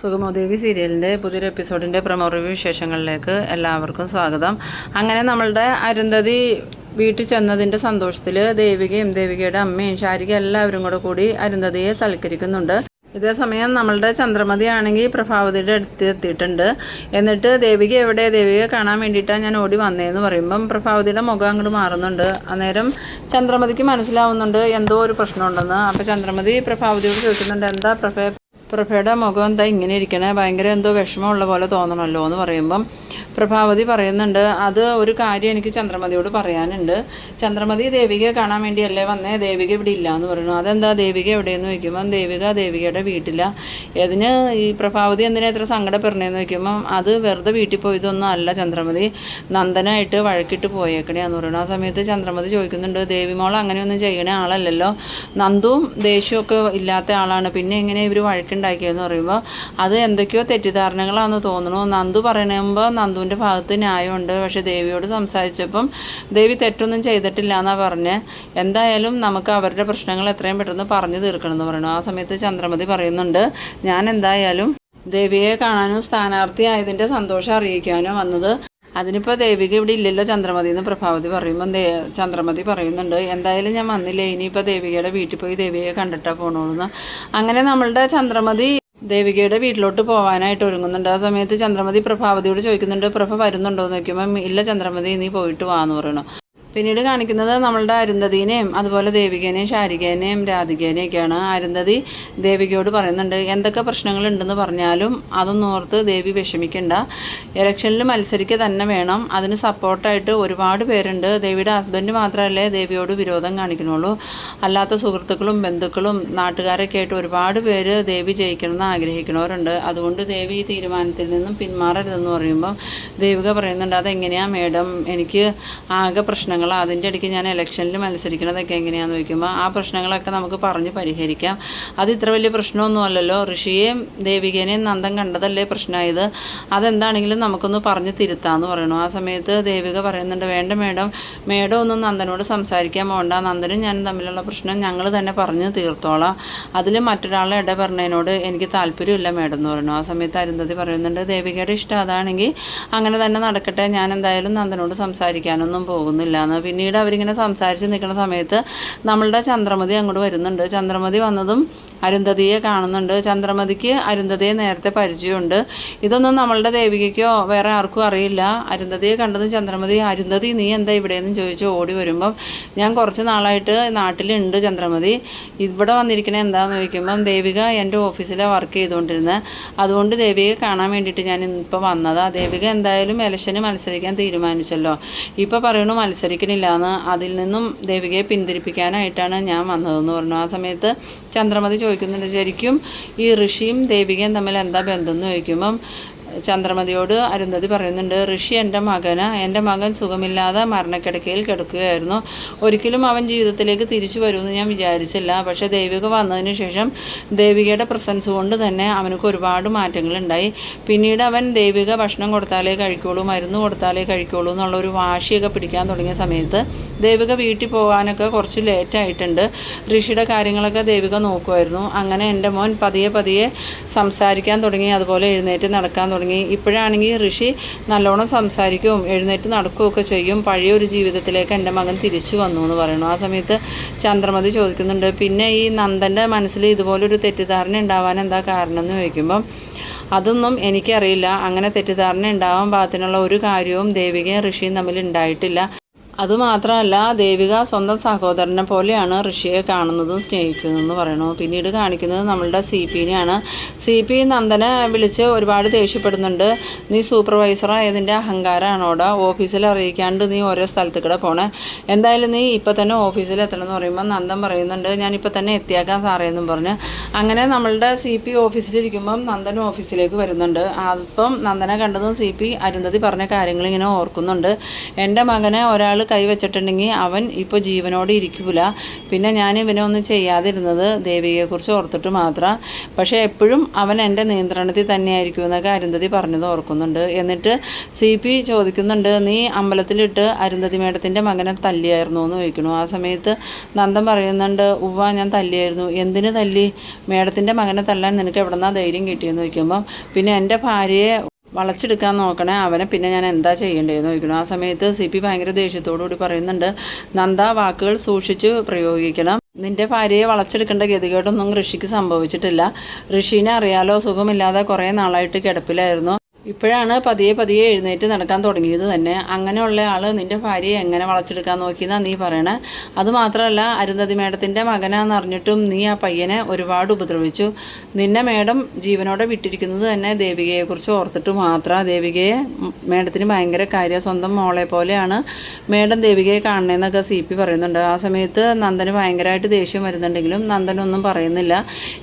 സുഗമോദേവി സീരിയലിന്റെ പുതിയൊരു എപ്പിസോഡിന്റെ promo review വിശേഷങ്ങളിലേക്ക് എല്ലാവർക്കും സ്വാഗതം. അങ്ങനെ നമ്മളുടെ അരുന്ധതി വീട്ടിൽ ചെന്നതിന്റെ സന്തോഷത്തിൽ ദേവികയും ദേവികയുടെ അമ്മയും ശാരിക എല്ലാവരും കൂടെ കൂടി അരുന്ധതിയെ സൽക്കരിക്കുന്നുണ്ട്. ഇതേസമയം നമ്മളുടെ ചന്ദ്രമതി ആണെങ്കിൽ പ്രഭാവതിയുടെ അടുത്ത് എത്തിയിട്ടുണ്ട്. എന്നിട്ട് ദേവിക എവിടെ? ദേവികയെ കാണാൻ വേണ്ടിയിട്ടാണ് ഞാൻ ഓടി വന്നതെന്ന് പറയുമ്പം പ്രഭാവതിയുടെ മുഖം അങ്ങോട്ട് മാറുന്നുണ്ട്. അന്നേരം ചന്ദ്രമതിക്ക് മനസ്സിലാവുന്നുണ്ട് എന്തോ ഒരു പ്രശ്നമുണ്ടെന്ന്. അപ്പോൾ ചന്ദ്രമതി പ്രഭാവതിയോട് ചോദിക്കുന്നുണ്ട് എന്താ പ്രഭ പ്രഭയുടെ മുഖം എന്താ ഇങ്ങനെ ഇരിക്കണേ? ഭയങ്കര എന്തോ വിഷമമുള്ള പോലെ തോന്നണമല്ലോ എന്ന് പറയുമ്പം പ്രഭാവതി പറയുന്നുണ്ട് അത് ഒരു കാര്യം എനിക്ക് ചന്ദ്രമതിയോട് പറയാനുണ്ട്. ചന്ദ്രമതി ദേവികയെ കാണാൻ വേണ്ടിയല്ലേ വന്നേ? ദേവിക ഇവിടെ ഇല്ല എന്ന് പറയുന്നു. അതെന്താ? ദേവിക എവിടെയെന്ന് ചോദിക്കുമ്പം ദേവിക ദേവികയുടെ വീട്ടില. അതിന് ഈ പ്രഭാവതി എന്തിനാ ഇത്ര സങ്കടപ്പെടണേന്ന് ചോദിക്കുമ്പം അത് വെറുതെ വീട്ടിൽ പോയതൊന്നും അല്ല ചന്ദ്രമതി. നന്ദനായിട്ട് വഴക്കിട്ട് പോയേക്കണേന്ന് പറയുന്നു. ആ സമയത്ത് ചന്ദ്രമതി ചോദിക്കുന്നുണ്ട് ദേവിമോൾ അങ്ങനെയൊന്നും ചെയ്യണ ആളല്ലല്ലോ. നന്ദുവും ദേഷ്യമൊക്കെ ഇല്ലാത്ത ആളാണ്. പിന്നെ എങ്ങനെ ഇവർ വഴക്കുണ്ടാക്കിയെന്ന് പറയുമ്പോൾ അത് എന്തൊക്കെയോ തെറ്റിദ്ധാരണകളാണെന്ന് തോന്നുന്നു നന്ദു പറയണമ്പോൾ നന്ദുവിന്റെ ഭാഗത്ത് ന്യായമുണ്ട്. പക്ഷേ ദേവിയോട് സംസാരിച്ചപ്പം ദേവി തെറ്റൊന്നും ചെയ്തിട്ടില്ല എന്നാണ് പറഞ്ഞ് എന്തായാലും നമുക്ക് അവരുടെ പ്രശ്നങ്ങൾ എത്രയും പെട്ടെന്ന് പറഞ്ഞു തീർക്കണം എന്ന് പറയുന്നു. ആ സമയത്ത് ചന്ദ്രമതി പറയുന്നുണ്ട് ഞാൻ എന്തായാലും ദേവിയെ കാണാനും സ്ഥാനാർത്ഥി ആയതിന്റെ സന്തോഷം അറിയിക്കാനോ വന്നത് അതിനിപ്പോൾ ദേവിക ഇവിടെ ഇല്ലല്ലോ ചന്ദ്രമതി എന്ന് പ്രഭാവതി പറയുമ്പം ദേ ചന്ദ്രമതി പറയുന്നുണ്ട് എന്തായാലും ഞാൻ വന്നില്ലേ ഇനിയിപ്പോൾ ദേവികയുടെ വീട്ടിൽ പോയി ദേവിയെ കണ്ടിട്ടാണ് പോകണമെന്ന് അങ്ങനെ നമ്മളുടെ ചന്ദ്രമതി ദേവികയുടെ വീട്ടിലോട്ട് പോകാനായിട്ട് ഒരുങ്ങുന്നുണ്ട്. ആ സമയത്ത് ചന്ദ്രമതി പ്രഭാവതിയോട് ചോദിക്കുന്നുണ്ട് പ്രഭ വരുന്നുണ്ടോ എന്ന് ചോദിക്കുമ്പം ഇല്ല ചന്ദ്രമതി നീ പോയിട്ട് വാന്ന് പറയണു. പിന്നീട് കാണിക്കുന്നത് നമ്മളുടെ അരുന്ധതിനെയും അതുപോലെ ദേവികേനെയും ശാരികേനെയും രാധികേനെയൊക്കെയാണ്. അരുന്ധതി ദേവികയോട് പറയുന്നുണ്ട് എന്തൊക്കെ പ്രശ്നങ്ങളുണ്ടെന്ന് പറഞ്ഞാലും അതൊന്നും ഓർത്ത് ദേവി വിഷമിക്കണ്ട. ഇലക്ഷനിൽ മത്സരിക്കുക തന്നെ വേണം. അതിന് സപ്പോർട്ടായിട്ട് ഒരുപാട് പേരുണ്ട്. ദേവിയുടെ ഹസ്ബൻഡ് മാത്രമല്ലേ ദേവിയോട് വിരോധം കാണിക്കണുള്ളൂ അല്ലാത്ത സുഹൃത്തുക്കളും ബന്ധുക്കളും നാട്ടുകാരൊക്കെ ആയിട്ട് ഒരുപാട് പേര് ദേവി ജയിക്കണമെന്ന് ആഗ്രഹിക്കുന്നവരുണ്ട്. അതുകൊണ്ട് ദേവി ഈ തീരുമാനത്തിൽ നിന്നും പിന്മാറരുതെന്ന് പറയുമ്പോൾ ദേവിക പറയുന്നുണ്ട് അതെങ്ങനെയാണ് മേഡം? എനിക്ക് ആകെ പ്രശ്നങ്ങളാണ് അതിന്റെ ഇടയ്ക്ക് ഞാൻ ഇലക്ഷനിൽ മത്സരിക്കണതൊക്കെ എങ്ങനെയാണെന്ന് ചോദിക്കുമ്പോൾ ആ പ്രശ്നങ്ങളൊക്കെ നമുക്ക് പറഞ്ഞ് പരിഹരിക്കാം. അത് ഇത്ര വലിയ പ്രശ്നമൊന്നും അല്ലല്ലോ. ഋഷിയെയും ദേവികേനെയും നന്ദം കണ്ടതല്ലേ പ്രശ്നമായത്? അതെന്താണെങ്കിലും നമുക്കൊന്ന് പറഞ്ഞ് തിരുത്താമെന്ന് പറയണു. ആ സമയത്ത് ദേവിക പറയുന്നുണ്ട് വേണ്ട മേഡം മേഡം ഒന്നും നന്ദനോട് സംസാരിക്കാൻ പോകണ്ട നന്ദനും ഞാനും തമ്മിലുള്ള പ്രശ്നം ഞങ്ങൾ തന്നെ പറഞ്ഞ് തീർത്തോളാം. അതിൽ മറ്റൊരാളെ ഇടപെടുന്നതിനോട് എനിക്ക് താല്പര്യമില്ല മേഡം എന്ന് പറയുന്നു ആ സമയത്ത് അരുന്ധതി പറയുന്നുണ്ട് ദേവികയുടെ ഇഷ്ടം അതാണെങ്കിൽ അങ്ങനെ തന്നെ നടക്കട്ടെ. ഞാൻ എന്തായാലും നന്ദനോട് സംസാരിക്കാനൊന്നും പോകുന്നില്ല. എന്ന് പിന്നീട് അവരിങ്ങനെ സംസാരിച്ച് നിൽക്കുന്ന സമയത്ത് നമ്മളുടെ ചന്ദ്രമതി അങ്ങോട്ട് വരുന്നുണ്ട്. ചന്ദ്രമതി വന്നതും അരുന്ധതിയെ കാണുന്നുണ്ട്. ചന്ദ്രമതിക്ക് അരുന്ധതിയെ നേരത്തെ പരിചയമുണ്ട്. ഇതൊന്നും നമ്മളുടെ ദേവികയ്ക്കോ വേറെ ആർക്കും അറിയില്ല. അരുന്ധതിയെ കണ്ടതും ചന്ദ്രമതി അരുന്ധതി നീ എന്താ ഇവിടെ ഇവിടെയെന്ന് ചോദിച്ചു ഓടി വരുമ്പം ഞാൻ കുറച്ച് നാളായിട്ട് നാട്ടിലുണ്ട് ചന്ദ്രമതി. ഇവിടെ വന്നിരിക്കണേ എന്താണെന്ന് ചോദിക്കുമ്പം ദേവിക എന്റെ ഓഫീസിലെ വർക്ക് ചെയ്തുകൊണ്ടിരുന്നത് അതുകൊണ്ട് ദേവികയെ കാണാൻ വേണ്ടിയിട്ട് ഞാൻ ഇപ്പോൾ വന്നതാണ് ദേവിക എന്തായാലും ഇലക്ഷന് മത്സരിക്കാൻ തീരുമാനിച്ചല്ലോ. ഇപ്പോൾ പറയണു മത്സരിക്കണില്ല എന്ന് അതിൽ നിന്നും ദേവികയെ പിന്തിരിപ്പിക്കാനായിട്ടാണ് ഞാൻ വന്നതെന്ന് പറഞ്ഞു. ആ സമയത്ത് ചന്ദ്രമതി ചോദിക്കുന്നുണ്ട്. ശരിക്കും ഈ ഋഷിയും ദേവികയും തമ്മിൽ എന്താ ബന്ധം എന്ന് ചോദിക്കുമ്പം ചന്ദ്രമതിയോട് അരുന്ധതി പറയുന്നുണ്ട് ഋഷി എന്റെ മകന് എന്റെ മകൻ സുഖമില്ലാതെ മരണക്കിടക്കയിൽ കിടക്കുകയായിരുന്നു. ഒരിക്കലും അവൻ ജീവിതത്തിലേക്ക് തിരിച്ചു വരുമെന്ന് ഞാൻ വിചാരിച്ചില്ല. പക്ഷേ ദേവിക വന്നതിന് ശേഷം ദേവികയുടെ പ്രസൻസ് കൊണ്ട് തന്നെ അവനക്ക് ഒരുപാട് മാറ്റങ്ങളുണ്ടായി. പിന്നീട് അവൻ ദേവിക ഭക്ഷണം കൊടുത്താലേ കഴിക്കുള്ളൂ മരുന്ന് കൊടുത്താലേ കഴിക്കുള്ളൂ എന്നുള്ള ഒരു വാശിയൊക്കെ പിടിക്കാൻ തുടങ്ങിയ സമയത്ത് ദേവിക വീട്ടിൽ പോകാനൊക്കെ കുറച്ച് ലേറ്റായിട്ടുണ്ട് ഋഷിയുടെ കാര്യങ്ങളൊക്കെ ദേവിക നോക്കുമായിരുന്നു. അങ്ങനെ എന്റെ മോൻ പതിയെ പതിയെ സംസാരിക്കാൻ തുടങ്ങി അതുപോലെ എഴുന്നേറ്റ് നടക്കാൻ തുടങ്ങി. ഇപ്പോഴാണെങ്കിൽ ഋഷി നല്ലോണം സംസാരിക്കുകയും എഴുന്നേറ്റ് നടക്കുകയൊക്കെ ചെയ്യും. പഴയ ഒരു ജീവിതത്തിലേക്ക് എന്റെ മകൻ തിരിച്ചു വന്നു എന്ന് പറയുന്നു. ആ സമയത്ത് ചന്ദ്രമതി ചോദിക്കുന്നുണ്ട് പിന്നെ ഈ നന്ദന്റെ മനസ്സിൽ ഇതുപോലൊരു തെറ്റിദ്ധാരണ ഉണ്ടാവാൻ എന്താ കാരണം എന്ന് ചോദിക്കുമ്പം അതൊന്നും എനിക്കറിയില്ല. അങ്ങനെ തെറ്റിദ്ധാരണ ഉണ്ടാവാൻ പാകത്തിനുള്ള ഒരു കാര്യവും ദേവികയും ഋഷിയും തമ്മിൽ ഉണ്ടായിട്ടില്ല. അതുമാത്രമല്ല ദേവിക സ്വന്തം സഹോദരനെ പോലെയാണ് ഋഷിയെ കാണുന്നതും സ്നേഹിക്കുന്നതെന്ന് പറയണു പിന്നീട് കാണിക്കുന്നത് നമ്മളുടെ സി പിന്നെയാണ് സി പി നന്ദനെ വിളിച്ച് ഒരുപാട് ദേഷ്യപ്പെടുന്നുണ്ട്. നീ സൂപ്പർവൈസറായതിന്റെ അഹങ്കാരമാണോടാ ഓഫീസിൽ അറിയിക്കാണ്ട് നീ ഓരോ സ്ഥലത്ത് കൂടെ പോണേ. എന്തായാലും നീ ഇപ്പം തന്നെ ഓഫീസിൽ എത്തണം എന്ന് പറയുമ്പോൾ നന്ദൻ പറയുന്നുണ്ട് ഞാനിപ്പോൾ തന്നെ എത്തിയാക്കാം സാറേ എന്നും പറഞ്ഞ്. അങ്ങനെ നമ്മളുടെ സി പി ഓഫീസിലിരിക്കുമ്പം നന്ദൻ ഓഫീസിലേക്ക് വരുന്നുണ്ട്. അപ്പം നന്ദനെ കണ്ടതും സി പി അരുന്ധതി പറഞ്ഞ കാര്യങ്ങൾ ഇങ്ങനെ ഓർക്കുന്നുണ്ട്. എന്റെ മകനെ ഒരാൾ കൈ വെച്ചിട്ടുണ്ടെങ്കിൽ അവൻ ഇപ്പോൾ ജീവനോടെ ഇരിക്കില്ല പിന്നെ ഞാൻ ഇവനെ ഒന്നും ചെയ്യാതിരുന്നത് ദേവികയെക്കുറിച്ച് ഓർത്തിട്ട് മാത്രം. പക്ഷേ എപ്പോഴും അവൻ എന്റെ നിയന്ത്രണത്തിൽ തന്നെയായിരിക്കും എന്നൊക്കെ അരുന്ധതി പറഞ്ഞത് ഓർക്കുന്നുണ്ട്. എന്നിട്ട് സി പി ചോദിക്കുന്നുണ്ട് നീ അമ്പലത്തിലിട്ട് അരുന്ധതി മേഡത്തിന്റെ മകനെ തല്ലിയായിരുന്നു? എന്ന് ചോദിക്കണു ആ സമയത്ത് നന്ദൻ പറയുന്നുണ്ട് ഉവ്വ ഞാൻ തല്ലിയായിരുന്നു. എന്തിന് തല്ലി? മേഡത്തിന്റെ മകനെ തല്ലാൻ നിനക്ക് എവിടെന്നാ ധൈര്യം കിട്ടിയെന്ന് ചോദിക്കുമ്പം പിന്നെ എന്റെ ഭാര്യയെ വളച്ചെടുക്കാൻ നോക്കണേ. അവനെ പിന്നെ ഞാൻ എന്താ ചെയ്യേണ്ടതെന്ന് ചോദിക്കണം. ആ സമയത്ത് സി പി ഭയങ്കര ദേഷ്യത്തോടു കൂടി പറയുന്നുണ്ട് നന്ദ വാക്കുകൾ സൂക്ഷിച്ച് പ്രയോഗിക്കണം. നിന്റെ ഭാര്യയെ വളച്ചെടുക്കേണ്ട ഗതികേടൊന്നും ഋഷിക്ക് സംഭവിച്ചിട്ടില്ല. ഋഷീനെ അറിയാലോ? സുഖമില്ലാതെ കുറേ നാളായിട്ട് കിടപ്പിലായിരുന്നു. ഇപ്പോഴാണ് പതിയെ പതിയെ എഴുന്നേറ്റ് നടക്കാൻ തുടങ്ങിയത് തന്നെ. അങ്ങനെയുള്ള ആൾ നിന്റെ ഭാര്യയെ എങ്ങനെ വളച്ചെടുക്കാൻ നോക്കിയെന്നാണ് നീ പറയണേ. അതുമാത്രമല്ല അരുന്ധതി മേഡത്തിന്റെ മകനാന്ന് അറിഞ്ഞിട്ടും നീ ആ പയ്യനെ ഒരുപാട് ഉപദ്രവിച്ചു. നിന്നെ മേഡം ജീവനോടെ വിട്ടിരിക്കുന്നത് തന്നെ ദേവികയെക്കുറിച്ച് ഓർത്തിട്ട് മാത്രം. ദേവികയെ മേഡത്തിന് ഭയങ്കര കാര്യം സ്വന്തം മോളെ പോലെയാണ് മേഡം ദേവികയെ കാണണമെന്നൊക്കെ സി പി പറയുന്നുണ്ട്. ആ സമയത്ത് നന്ദന് ഭയങ്കരമായിട്ട് ദേഷ്യം വരുന്നുണ്ടെങ്കിലും നന്ദനൊന്നും പറയുന്നില്ല.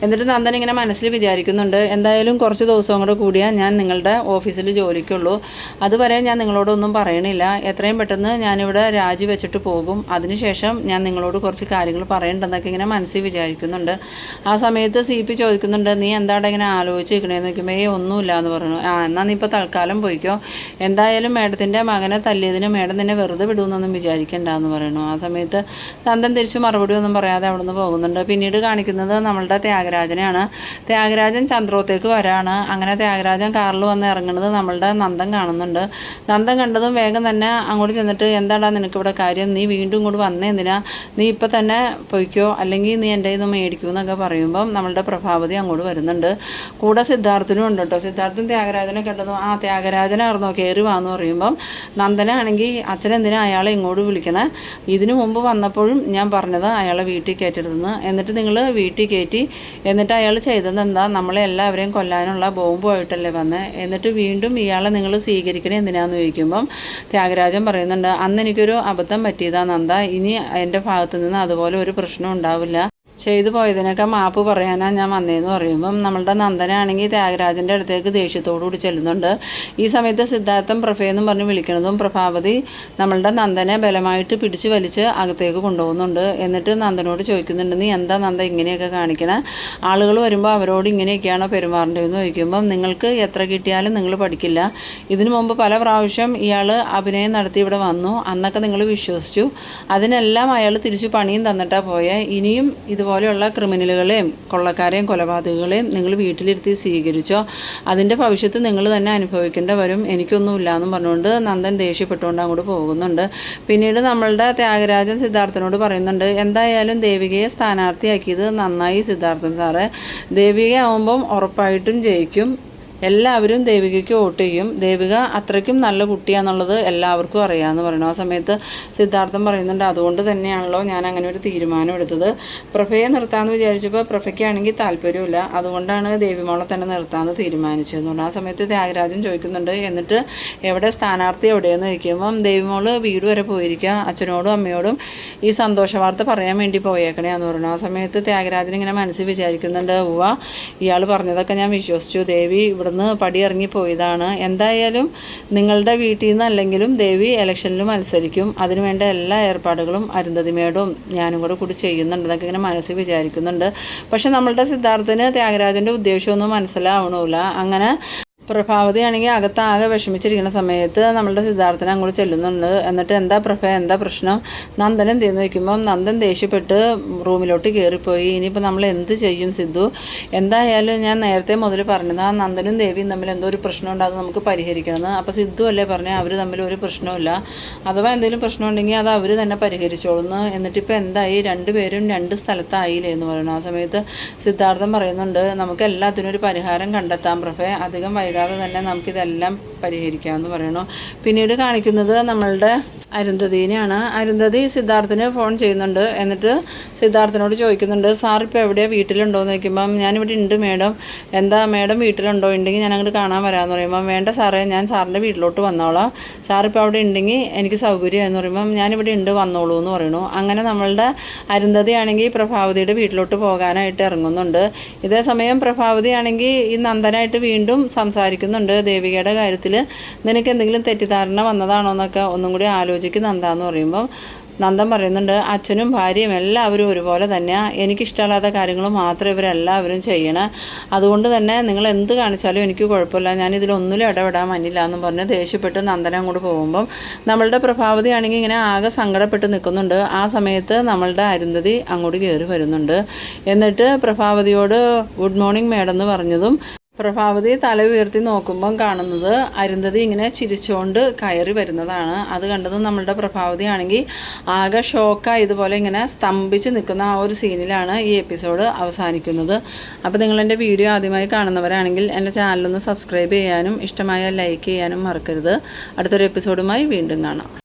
എന്നിട്ട് നന്ദൻ ഇങ്ങനെ മനസ്സിൽ വിചാരിക്കുന്നുണ്ട് എന്തായാലും കുറച്ച് ദിവസം കൂടെ കൂടിയാൽ ഞാൻ നിങ്ങളുടെ ഓഫീസിൽ ജോലിക്കുള്ളൂ. അതുവരെ ഞാൻ നിങ്ങളോടൊന്നും പറയണില്ല. എത്രയും പെട്ടെന്ന് ഞാനിവിടെ രാജി വെച്ചിട്ട് പോകും. അതിനുശേഷം ഞാൻ നിങ്ങളോട് കുറച്ച് കാര്യങ്ങൾ പറയണ്ടെന്നൊക്കെ ഇങ്ങനെ മനസ്സിൽ വിചാരിക്കുന്നുണ്ട്. ആ സമയത്ത് സി പി ചോദിക്കുന്നുണ്ട് നീ എന്താണ് ഇങ്ങനെ ആലോചിച്ച് നിൽക്കണേന്ന് നോക്കുമ്പോൾ ഏ ഒന്നുമില്ല എന്ന് പറഞ്ഞു. ആ എന്നാൽ നീ ഇപ്പോൾ തൽക്കാലം പോയിക്കോ. എന്തായാലും മേഡത്തിന്റെ മകനെ തല്ലിയതിന് മേഡം തന്നെ വെറുതെ വിടുമെന്നൊന്നും വിചാരിക്കണ്ട എന്ന് പറയുന്നു ആ സമയത്ത് നന്ദൻ തിരിച്ചു മറുപടി ഒന്നും പറയാതെ അവിടെ നിന്ന് പോകുന്നുണ്ട്. പിന്നീട് കാണിക്കുന്നത് നമ്മളുടെ ത്യാഗരാജനെയാണ്. ത്യാഗരാജൻ ചന്ദ്രോത്തേക്ക് വരാണ്. അങ്ങനെ ത്യാഗരാജൻ കാറിൽ വന്ന് ഇറങ്ങുന്നത് നമ്മളുടെ നന്ദം കാണുന്നുണ്ട്. നന്ദം കണ്ടതും വേഗം തന്നെ അങ്ങോട്ട് ചെന്നിട്ട് എന്താടാ നിനക്കിവിടെ കാര്യം? നീ വീണ്ടും ഇങ്ങോട്ട് വന്നേ എന്തിനാ? നീ ഇപ്പം തന്നെ പൊയ്ക്കോ അല്ലെങ്കിൽ നീ എന്റെ ഇത് മേടിക്കുമോ എന്നൊക്കെ പറയുമ്പം നമ്മളുടെ പ്രഭാവതി അങ്ങോട്ട് വരുന്നുണ്ട്. കൂടെ സിദ്ധാർത്ഥനും ഉണ്ട് കേട്ടോ സിദ്ധാർത്ഥൻ ത്യാഗരാജനെ കണ്ടതും ആ ത്യാഗരാജനായിരുന്നോ? കയറി വാന്ന് പറയുമ്പം നന്ദനാണെങ്കിൽ അച്ഛനെന്തിനാ അയാളെ ഇങ്ങോട്ട് വിളിക്കണേ? ഇതിനു മുമ്പ് വന്നപ്പോഴും ഞാൻ പറഞ്ഞത് അയാളെ വീട്ടിൽ കയറ്റരുതെന്ന്. എന്നിട്ട് നിങ്ങൾ വീട്ടിൽ കയറ്റി എന്നിട്ട് അയാൾ ചെയ്തത് എന്താ നമ്മളെ എല്ലാവരെയും കൊല്ലാനുള്ള ബോംബുമായിട്ടല്ലേ വന്നത് എന്നിട്ട് വീണ്ടും ഇയാളെ നിങ്ങൾ സ്വീകരിക്കണേ എന്തിനാന്ന് ചോദിക്കുമ്പം ത്യാഗരാജൻ പറയുന്നുണ്ട് അന്ന് എനിക്കൊരു അബദ്ധം പറ്റിയതാ നന്ദ. ഇനി എന്റെ ഭാഗത്തു നിന്ന് അതുപോലെ ഒരു പ്രശ്നം ഉണ്ടാവില്ല. ചെയ്തു പോയതിനൊക്കെ മാപ്പ് പറയാനാ ഞാൻ വന്നതെന്ന് പറയുമ്പം നമ്മളുടെ നന്ദനാണെങ്കിൽ ത്യാഗരാജന്റെ അടുത്തേക്ക് ദേഷ്യത്തോടു കൂടി ചെല്ലുന്നുണ്ട്. ഈ സമയത്ത് സിദ്ധാർത്ഥം പ്രഭയെന്നും പറഞ്ഞ് വിളിക്കുന്നതും പ്രഭാവതി നമ്മളുടെ നന്ദനെ ബലമായിട്ട് പിടിച്ച് വലിച്ച് അകത്തേക്ക് കൊണ്ടുപോകുന്നുണ്ട്. എന്നിട്ട് നന്ദനോട് ചോദിക്കുന്നുണ്ട് നീ എന്താ നന്ദ ഇങ്ങനെയൊക്കെ കാണിക്കണേ? ആളുകൾ വരുമ്പോൾ അവരോട് ഇങ്ങനെയൊക്കെയാണോ പെരുമാറേണ്ടതെന്ന് ചോദിക്കുമ്പം നിങ്ങൾക്ക് എത്ര കിട്ടിയാലും നിങ്ങൾ പഠിക്കില്ല. ഇതിനു മുമ്പ് പല പ്രാവശ്യം ഇയാൾ അഭിനയം നടത്തി ഇവിടെ വന്നു. അന്നൊക്കെ നിങ്ങൾ വിശ്വസിച്ചു. അതിനെല്ലാം അയാൾ തിരിച്ചു പണിയും തന്നിട്ടാണ് പോയത് ഇനിയും ഇതുപോലെയുള്ള ക്രിമിനലുകളെയും കൊള്ളക്കാരെയും കൊലപാതകളെയും നിങ്ങൾ വീട്ടിലിരുത്തി സ്വീകരിച്ചോ അതിന്റെ ഭവിഷ്യത്ത് നിങ്ങൾ തന്നെ അനുഭവിക്കേണ്ട വരും. എനിക്കൊന്നുമില്ല എന്നും പറഞ്ഞുകൊണ്ട് നന്ദൻ ദേഷ്യപ്പെട്ടുകൊണ്ട് അങ്ങോട്ട് പോകുന്നുണ്ട്. പിന്നീട് നമ്മളുടെ ത്യാഗരാജൻ സിദ്ധാർത്ഥനോട് പറയുന്നുണ്ട് എന്തായാലും ദേവികയെ സ്ഥാനാർത്ഥിയാക്കിയത് നന്നായി സിദ്ധാർത്ഥൻ സാറ്. ദേവികയാവുമ്പം ഉറപ്പായിട്ടും ജയിക്കും. എല്ലാവരും ദേവികയ്ക്ക് വോട്ട് ചെയ്യും. ദേവിക അത്രയ്ക്കും നല്ല കുട്ടിയാന്നുള്ളത് എല്ലാവർക്കും അറിയാമെന്ന് പറയുന്നു. ആ സമയത്ത് സിദ്ധാർത്ഥം പറയുന്നുണ്ട് അതുകൊണ്ട് തന്നെയാണല്ലോ ഞാൻ അങ്ങനെ ഒരു തീരുമാനം എടുത്തത്. പ്രഭയെ നിർത്താമെന്ന് വിചാരിച്ചപ്പോൾ പ്രഭയ്ക്കാണെങ്കിൽ താല്പര്യമില്ല അതുകൊണ്ടാണ് ദേവിമോളെ തന്നെ നിർത്താമെന്ന് തീരുമാനിച്ചതെന്ന് പറഞ്ഞു. ആ സമയത്ത് ത്യാഗരാജൻ ചോദിക്കുന്നുണ്ട് എന്നിട്ട് എവിടെ സ്ഥാനാർത്ഥി എവിടെയെന്ന് ചോദിക്കുമ്പം ദേവിമോൾ വീട് വരെ പോയിരിക്കുക അച്ഛനോടും അമ്മയോടും ഈ സന്തോഷ വാർത്ത പറയാൻ വേണ്ടി പോയേക്കണേ എന്ന് പറഞ്ഞു. ആ സമയത്ത് ത്യാഗരാജൻ ഇങ്ങനെ മനസ്സിൽ വിചാരിക്കുന്നുണ്ട് ഉവ ഇയാൾ പറഞ്ഞതൊക്കെ ഞാൻ വിശ്വസിച്ചു. ദേവി ഇവിടുന്ന് പടിയിറങ്ങി പോയതാണ് എന്തായാലും നിങ്ങളുടെ വീട്ടിൽ നിന്ന് അല്ലെങ്കിലും ദേവി ഇലക്ഷനിൽ മത്സരിക്കും. അതിനുവേണ്ട എല്ലാ ഏർപ്പാടുകളും അരുന്ധതിമേടും ഞാനും കൂടെ കൂടി ചെയ്യുന്നുണ്ട്. എന്നൊക്കെ ഇങ്ങനെ മനസ്സിൽ വിചാരിക്കുന്നുണ്ട്. പക്ഷെ നമ്മളുടെ സിദ്ധാർത്ഥന് ത്യാഗരാജന്റെ ഉദ്ദേശമൊന്നും മനസ്സിലാവണമില്ല അങ്ങനെ പ്രഭാവതി ആണെങ്കിൽ അകത്താകെ വിഷമിച്ചിരിക്കുന്ന സമയത്ത് നമ്മളുടെ സിദ്ധാർത്ഥന അങ്ങോട്ട് ചെല്ലുന്നുണ്ട്. എന്നിട്ട് എന്താ പ്രഭ എന്താ പ്രശ്നം? നന്ദൻ എന്ത് ചെയ്യുന്നു വയ്ക്കുമ്പം നന്ദൻ ദേഷ്യപ്പെട്ട് റൂമിലോട്ട് കയറിപ്പോയി. ഇനിയിപ്പോൾ നമ്മൾ എന്ത് ചെയ്യും സിദ്ധു? എന്തായാലും ഞാൻ നേരത്തെ മുതൽ പറഞ്ഞത് ആ നന്ദനും ദേവിയും തമ്മിൽ എന്തോ ഒരു പ്രശ്നം ഉണ്ടാകും നമുക്ക് പരിഹരിക്കണമെന്ന്. അപ്പോൾ സിദ്ധു അല്ലേ പറഞ്ഞാൽ അവർ തമ്മിൽ ഒരു പ്രശ്നമില്ല അഥവാ എന്തെങ്കിലും പ്രശ്നം ഉണ്ടെങ്കിൽ അത് അവർ തന്നെ പരിഹരിച്ചോളുന്നു. എന്നിട്ടിപ്പോൾ എന്തായി? രണ്ടുപേരും രണ്ട് സ്ഥലത്തായില്ലേ എന്ന് പറയുന്നു. ആ സമയത്ത് സിദ്ധാർത്ഥം പറയുന്നുണ്ട് നമുക്ക് എല്ലാത്തിനും ഒരു പരിഹാരം കണ്ടെത്താം പ്രഭേ. അധികം വൈകാതെ തന്നെ നമുക്കിതെല്ലാം പരിഹരിക്കാമെന്ന് പറയണു. പിന്നീട് കാണിക്കുന്നത് നമ്മളുടെ അരുന്ധതീനെയാണ്. അരുന്ധതി സിദ്ധാർത്ഥിന് ഫോൺ ചെയ്യുന്നുണ്ട്. എന്നിട്ട് സിദ്ധാർത്ഥിനോട് ചോദിക്കുന്നുണ്ട് സാർ ഇപ്പോൾ എവിടെയാണ് വീട്ടിലുണ്ടോ എന്ന് ചോദിക്കുമ്പം ഞാനിവിടെ ഉണ്ട് മേഡം. എന്താ മേഡം വീട്ടിലുണ്ടോ? ഉണ്ടെങ്കിൽ ഞാൻ അങ്ങോട്ട് കാണാൻ വരാമെന്ന് പറയുമ്പം വേണ്ട സാറേ ഞാൻ സാറിന്റെ വീട്ടിലോട്ട് വന്നോളാം. സാർ ഇപ്പോൾ അവിടെ ഉണ്ടെങ്കിൽ എനിക്ക് സൗകര്യം എന്ന് പറയുമ്പം ഞാനിവിടെ ഉണ്ട് വന്നോളൂ എന്ന് പറയുന്നു. അങ്ങനെ നമ്മളുടെ അരുന്ധതിയാണെങ്കിൽ പ്രഭാവതിയുടെ വീട്ടിലോട്ട് പോകാനായിട്ട് ഇറങ്ങുന്നുണ്ട്. ഇതേ സമയം പ്രഭാവതിയാണെങ്കിൽ ഈ നന്ദനായിട്ട് വീണ്ടും സംസാരിക്കുന്നുണ്ട്. ദേവികയുടെ കാര്യത്തിൽ നിനക്ക് എന്തെങ്കിലും തെറ്റിദ്ധാരണ വന്നതാണോ എന്നൊക്കെ ഒന്നും കൂടി ആലോചിച്ച് പൂജയ്ക്ക് നന്ദ എന്ന് പറയുമ്പം നന്ദൻ പറയുന്നുണ്ട് അച്ഛനും ഭാര്യയും എല്ലാവരും ഒരുപോലെ തന്നെയാണ് എനിക്കിഷ്ടമല്ലാത്ത കാര്യങ്ങൾ മാത്രമേ ഇവരെല്ലാവരും ചെയ്യണേ. അതുകൊണ്ട് തന്നെ നിങ്ങൾ എന്ത് കാണിച്ചാലും എനിക്ക് കുഴപ്പമില്ല. ഞാൻ ഇതിലൊന്നിലും ഇടപെടാൻ മന്നില്ല എന്ന് പറഞ്ഞ് ദേഷ്യപ്പെട്ട് നന്ദന അങ്ങോട്ട് പോകുമ്പം നമ്മളുടെ പ്രഭാവതി ആണെങ്കിൽ ഇങ്ങനെ ആകെ സങ്കടപ്പെട്ട് നിൽക്കുന്നുണ്ട്. ആ സമയത്ത് നമ്മളുടെ അരുന്ധതി അങ്ങോട്ട് കയറി വരുന്നുണ്ട്. എന്നിട്ട് പ്രഭാവതിയോട് ഗുഡ് മോർണിംഗ് മേഡം എന്ന് പറഞ്ഞതും പ്രഭാവതി തല ഉയർത്തി നോക്കുമ്പം കാണുന്നത് അരുന്ധതി ഇങ്ങനെ ചിരിച്ചുകൊണ്ട് കയറി വരുന്നതാണ്. അത് കണ്ടത് നമ്മളുടെ പ്രഭാവതി ആണെങ്കിൽ ആകെ ഷോക്കായി ഇതുപോലെ ഇങ്ങനെ സ്തംഭിച്ച് നിൽക്കുന്ന ആ ഒരു സീനിലാണ് ഈ എപ്പിസോഡ് അവസാനിക്കുന്നത്. അപ്പോൾ നിങ്ങൾ എന്റെ വീഡിയോ ആദ്യമായി കാണുന്നവരാണെങ്കിൽ എന്റെ ചാനലൊന്ന് സബ്സ്ക്രൈബ് ചെയ്യാനും ഇഷ്ടമായ ലൈക്ക് ചെയ്യാനും മറക്കരുത്. അടുത്തൊരു എപ്പിസോഡുമായി വീണ്ടും കാണാം.